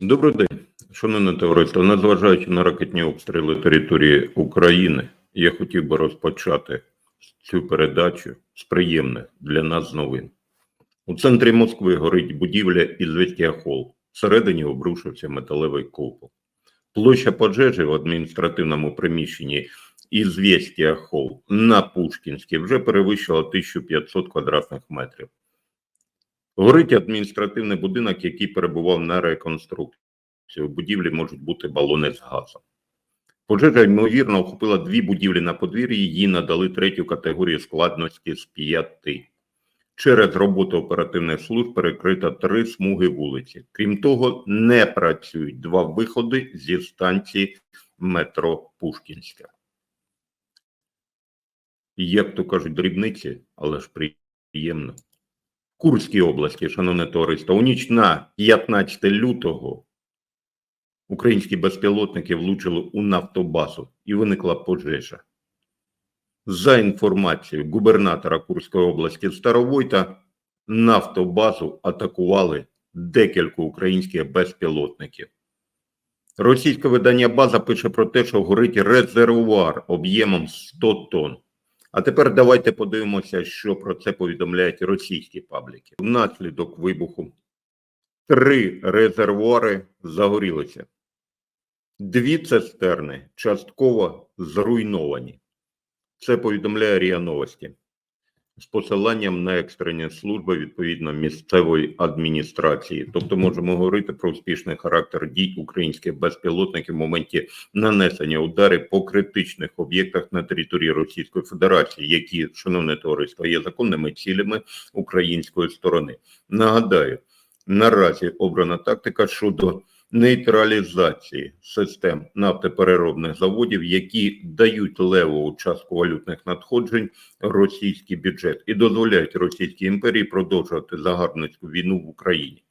Добрий день, шановне товариство. Незважаючи на ракетні обстріли території України, я хотів би розпочати цю передачу з приємних для нас новин. У центрі Москви горить будівля «Ізвестія Холл». Всередині обрушився металевий купол. Площа пожежі в адміністративному приміщенні «Ізвестія Холл» на Пушкінській вже перевищила 1500 квадратних метрів. Горить адміністративний будинок, який перебував на реконструкції. У будівлі можуть бути балони з газом. Пожежа, ймовірно, охопила дві будівлі на подвір'ї, їй надали третю категорію складності з п'яти. Через роботу оперативних служб перекрита три смуги вулиці. Крім того, не працюють два виходи зі станції метро Пушкінська. Як то кажуть, дрібниці, але ж приємно. Курській області, шановне товариство, у ніч на 15 лютого українські безпілотники влучили у нафтобазу і виникла пожежа. За інформацією губернатора Курської області Старовойта, нафтобазу атакували декілька українських безпілотників. Російське видання База пише про те, що горить резервуар об'ємом 100 тонн. А тепер давайте подивимося, що про це повідомляють російські пабліки. Внаслідок вибуху три резервуари загорілися. Дві цистерни частково зруйновані. Це повідомляє РІА Новості з посиланням на екстрені служби відповідно місцевої адміністрації. Тобто можемо говорити про успішний характер дій українських безпілотників в моменті нанесення ударів по критичних об'єктах на території Російської Федерації, які, шановне товариство, є законними цілями української сторони. Нагадаю, наразі обрана тактика щодо нейтралізації систем нафтопереробних заводів, які дають левову частку валютних надходжень російський бюджет і дозволяють Російській імперії продовжувати загарбницьку війну в Україні.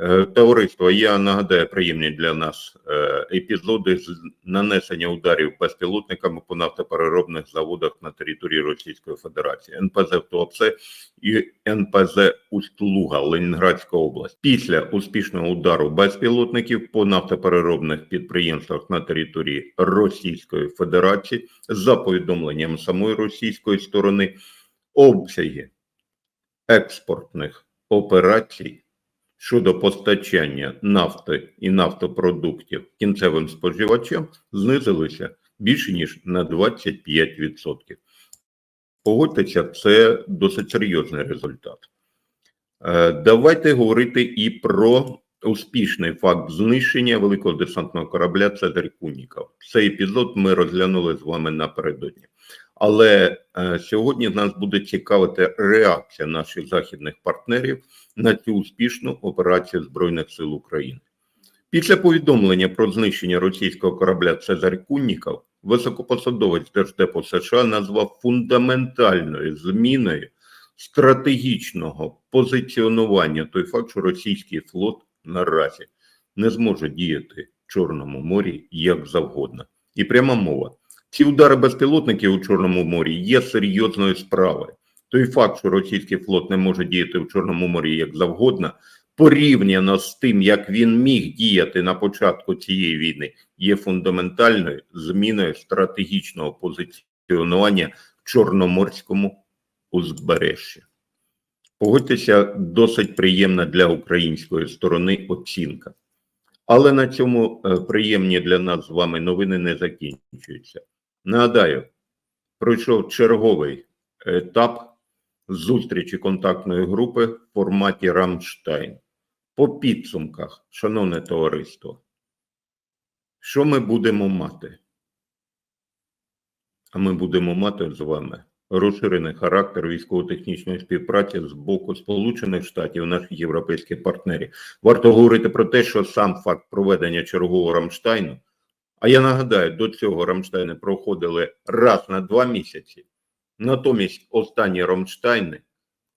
Е, Товариство, я нагадаю приємні для нас е, епізоди з нанесення ударів безпілотниками по нафтопереробних заводах на території Російської Федерації, НПЗ Туапсе і НПЗ Усть-Луга, Ленінградська область. Після успішного удару безпілотників по нафтопереробних підприємствах на території Російської Федерації, за повідомленням самої російської сторони, обсяги експортних операцій щодо постачання нафти і нафтопродуктів кінцевим споживачам знизилися більше ніж на 25%. Погодьтеся, це досить серйозний результат. Е, Давайте говорити і про успішний факт знищення великого десантного корабля Цезарь Куніков. Цей епізод ми розглянули з вами напередодні. Але е, сьогодні нас буде цікавити реакція наших західних партнерів на цю успішну операцію Збройних сил України. Після повідомлення про знищення російського корабля Цезарь Кунніков високопосадовець Держдепу США назвав фундаментальною зміною стратегічного позиціонування той факт, що російський флот наразі не зможе діяти в Чорному морі як завгодно. І пряма мова. Ці удари безпілотників у Чорному морі є серйозною справою. Той факт, що російський флот не може діяти в Чорному морі як завгодно, порівняно з тим, як він міг діяти на початку цієї війни, є фундаментальною зміною стратегічного позиціонування в Чорноморському узбережжі. Погодьтеся, досить приємна для української сторони оцінка. Але на цьому е, приємні для нас з вами новини не закінчуються. Нагадаю, пройшов черговий етап зустрічі контактної групи в форматі Рамштайн. По підсумках, шановне товариство, що ми будемо мати? А ми будемо мати з вами розширений характер військово-технічної співпраці з боку Сполучених Штатів, наших європейських партнерів. Варто говорити про те, що сам факт проведення чергового Рамштайну, а я нагадаю, до цього Рамштайни проходили раз на два місяці. Натомість останні Рамштайни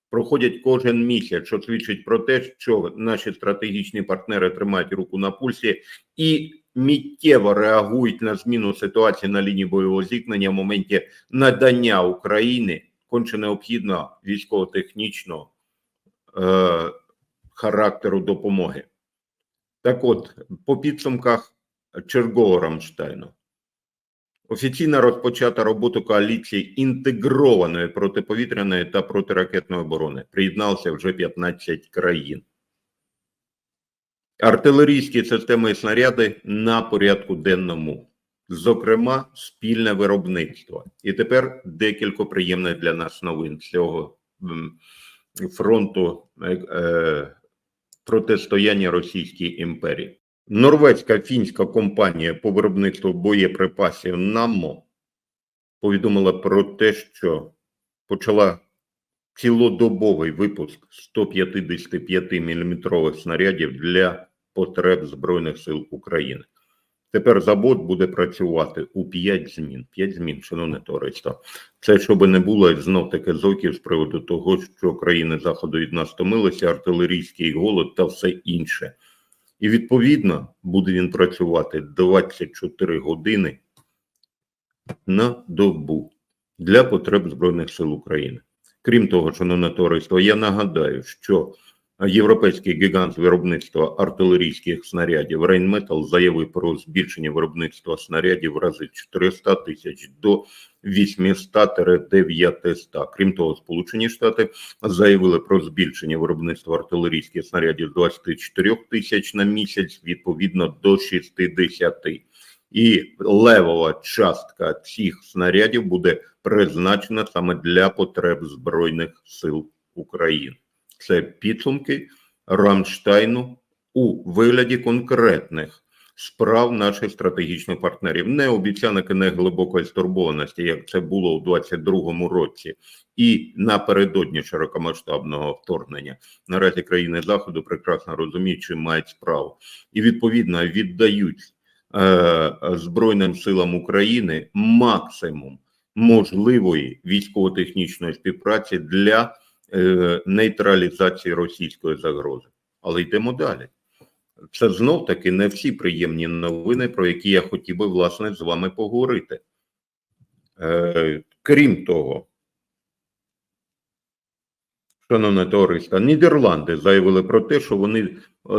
проходять кожен місяць, що свідчить про те, що наші стратегічні партнери тримають руку на пульсі і миттєво реагують на зміну ситуації на лінії бойового зіткнення в моменті надання України конче необхідного військово-технічного е, характеру допомоги. Так от, по підсумках чергового Рамштайну. Офіційно розпочата роботу коаліції інтегрованої протиповітряної та протиракетної оборони. Приєдналося вже 15 країн. Артилерійські системи і снаряди на порядку денному, зокрема, спільне виробництво. І тепер декілька приємних для нас новин цього фронту е, е, протистояння Російській імперії. Норвезька фінська компанія по виробництву боєприпасів НАМО повідомила про те, що почала цілодобовий випуск 155 мм снарядів для потреб Збройних сил України. Тепер завод буде працювати у 5 змін. 5 змін, шановне товариство. Це щоб не було знов таки зоків з приводу того, що країни Заходу від нас томилися, артилерійський голод та все інше. І відповідно буде він працювати 24 години на добу для потреб Збройних сил України. Крім того, шановне товариство, я нагадаю, що європейський гігант виробництва артилерійських снарядів Рейнметал заявив про збільшення виробництва снарядів в рази 400 тисяч до 800-900. Крім того, Сполучені Штати заявили про збільшення виробництва артилерійських снарядів з 24 тисяч на місяць відповідно до 60. І левова частка цих снарядів буде призначена саме для потреб Збройних сил України. Це підсумки Рамштайну у вигляді конкретних справ наших стратегічних партнерів, не обіцянок і не глибокої стурбованості, як це було у 22-му році, і напередодні широкомасштабного вторгнення. Наразі країни заходу прекрасно розуміють, чим мають справу, і відповідно віддають е, Збройним силам України максимум можливої військово-технічної співпраці для нейтралізації російської загрози. Але йдемо далі. Це знов таки не всі приємні новини, про які я хотів би власне з вами поговорити. Е, крім того, шановне товариство, Нідерланди заявили про те, що вони е,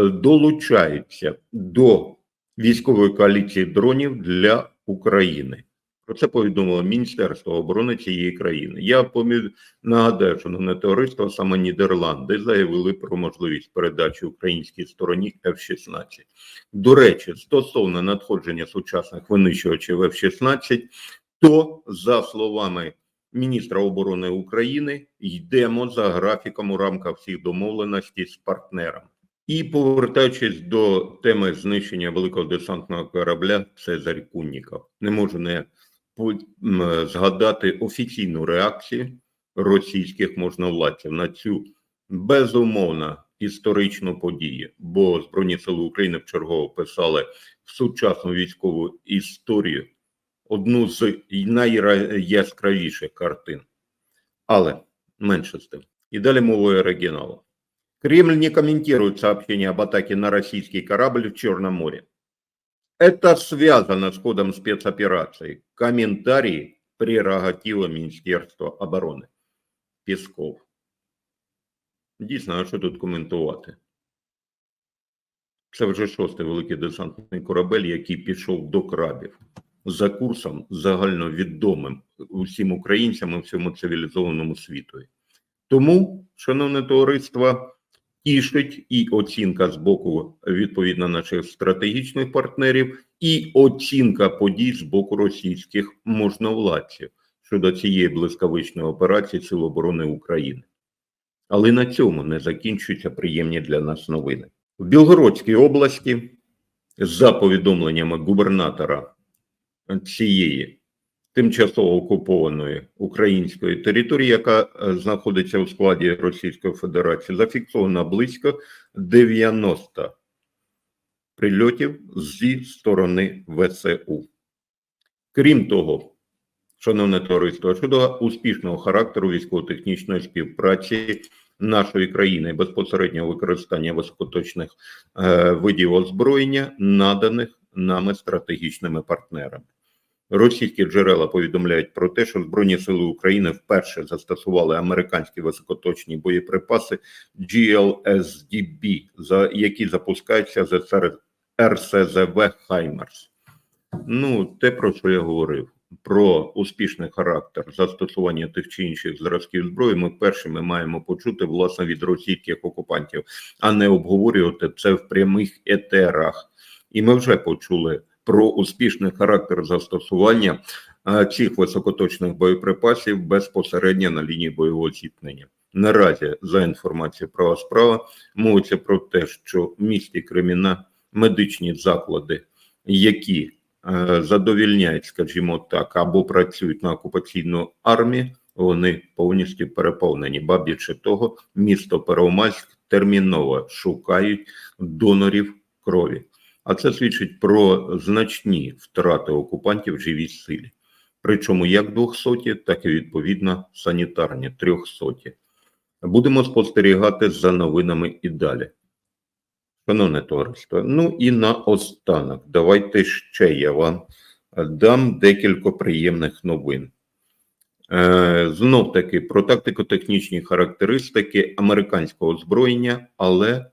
долучаються до військової коаліції дронів для України. Про це повідомило Міністерство оборони цієї країни. Я помі... нагадаю, що на товариство саме Нідерланди заявили про можливість передачі українській стороні F-16. До речі, стосовно надходження сучасних винищувачів F-16, то за словами міністра оборони України йдемо за графіком у рамках всіх домовленостей з партнерами. І повертаючись до теми знищення великого десантного корабля, Цезарь Кунніков, не можу не згадати офіційну реакцію російських можновладців на цю безумовно історичну подію, бо Збройні сили України вчергово писали в сучасну військову історію одну з найяскравіших картин. Але менше з тим. І далі мовою оригіналу. Кремль не комментирует сообщение об атаке на российский корабль в Черном море. Это связано с ходом спецоперации. Комментарии прерогатива Міністерства оборони. Пісков. Дійсно, а що тут коментувати? Це вже шостий великий десантний корабель, який пішов до крабів за курсом загальновідомим усім українцям і всьому цивілізованому світу. Тому, шановне товариство, тішить і оцінка з боку відповідно наших стратегічних партнерів, і оцінка подій з боку російських можновладців щодо цієї блискавичної операції Сил оборони України. Але на цьому не закінчуються приємні для нас новини. В Білгородській області, за повідомленнями губернатора цієї тимчасово окупованої української території, яка е, знаходиться у складі Російської Федерації, зафіксовано близько 90 прильотів зі сторони ВСУ. Крім того, шановне товариство, щодо успішного характеру військово-технічної співпраці нашої країни безпосереднього використання високоточних е, видів озброєння, наданих нами стратегічними партнерами. Російські джерела повідомляють про те, що Збройні сили України вперше застосували американські високоточні боєприпаси GLSDB, за які запускаються СР- РСЗВ Хаймерс. Ну, те, про що я говорив, про успішний характер застосування тих чи інших зразків зброї, ми першими маємо почути власне від російських окупантів, а не обговорювати це в прямих етерах. І ми вже почули про успішний характер застосування е, цих високоточних боєприпасів безпосередньо на лінії бойового зіткнення. Наразі, за інформацією права справа, мовиться про те, що в місті Креміна медичні заклади, які е, задовільняють, скажімо так, або працюють на окупаційну армію, вони повністю переповнені. Ба більше того, місто Первомайськ терміново шукають донорів крові. А це свідчить про значні втрати окупантів в живій силі. Причому як 200, так і відповідно санітарні 300. Будемо спостерігати за новинами і далі. Шановне товариство, ну і наостанок, давайте ще я вам дам декілька приємних новин. Е, знов таки про тактико-технічні характеристики американського озброєння, але е, е,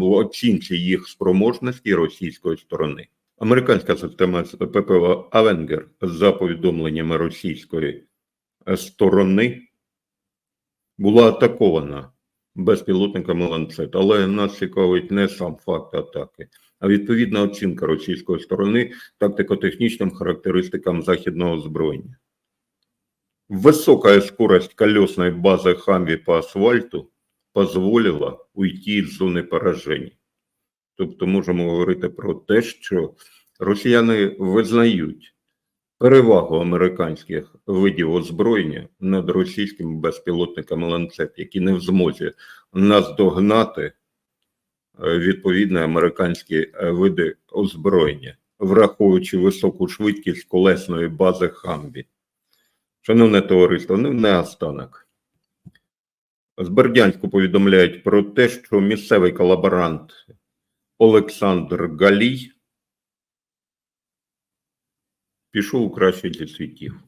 оцінці їх спроможності російської сторони. Американська система ППО Авенгер за повідомленнями російської е, сторони була атакована безпілотниками ланцет, але нас цікавить не сам факт атаки, а відповідна оцінка російської сторони тактико-технічним характеристикам західного озброєння. Высокая скорость колесной базы Хамви по асфальту позволила уйти из зони поражень. Тобто можемо говорити про те, що росіяни визнають перевагу американських видів озброєння над російськими безпілотниками ланцет, які не в змозі наздогнати е, відповідні американські е, види озброєння, враховуючи високу швидкість колесної бази Хамві. Шановне товариство, ну не останок. З Бердянську повідомляють про те, що місцевий колаборант Олександр Галій пішов у кращий зі світів.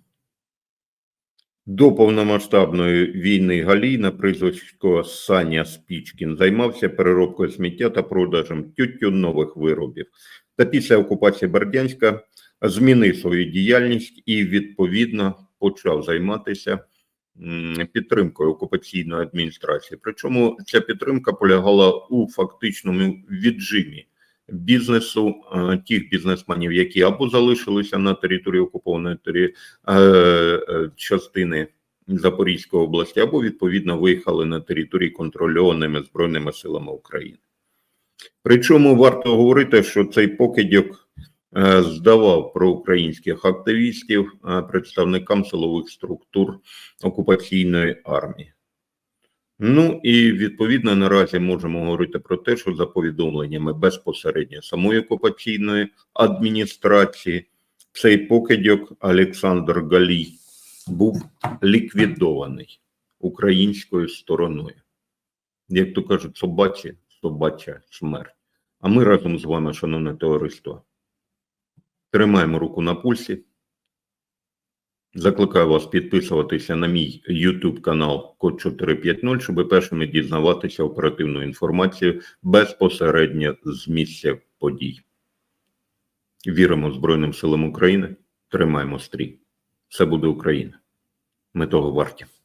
До повномасштабної війни Галій на прізвисько Саня Спічкін займався переробкою сміття та продажем тютюнових виробів. Та після окупації Бердянська змінив свою діяльність і відповідно почав займатися підтримкою окупаційної адміністрації. Причому ця підтримка полягала у фактичному віджимі бізнесу е, тих бізнесменів, які або залишилися на території окупованої тері, е, е, частини Запорізької області, або відповідно виїхали на території контрольованими збройними силами України. Причому варто говорити, що цей покидьок здавав проукраїнських активістів е, представникам силових структур окупаційної армії. Ну і відповідно наразі можемо говорити про те, що за повідомленнями безпосередньо самої окупаційної адміністрації цей покидьок Олександр Галій був ліквідований українською стороною. Як то кажуть, собачі, собача смерть. А ми разом з вами, шановне товариство, тримаємо руку на пульсі. Закликаю вас підписуватися на мій YouTube канал Код 450, щоб першими дізнаватися оперативну інформацію безпосередньо з місця подій. Віримо Збройним силам України, тримаємо стрій. Все буде Україна. Ми того варті.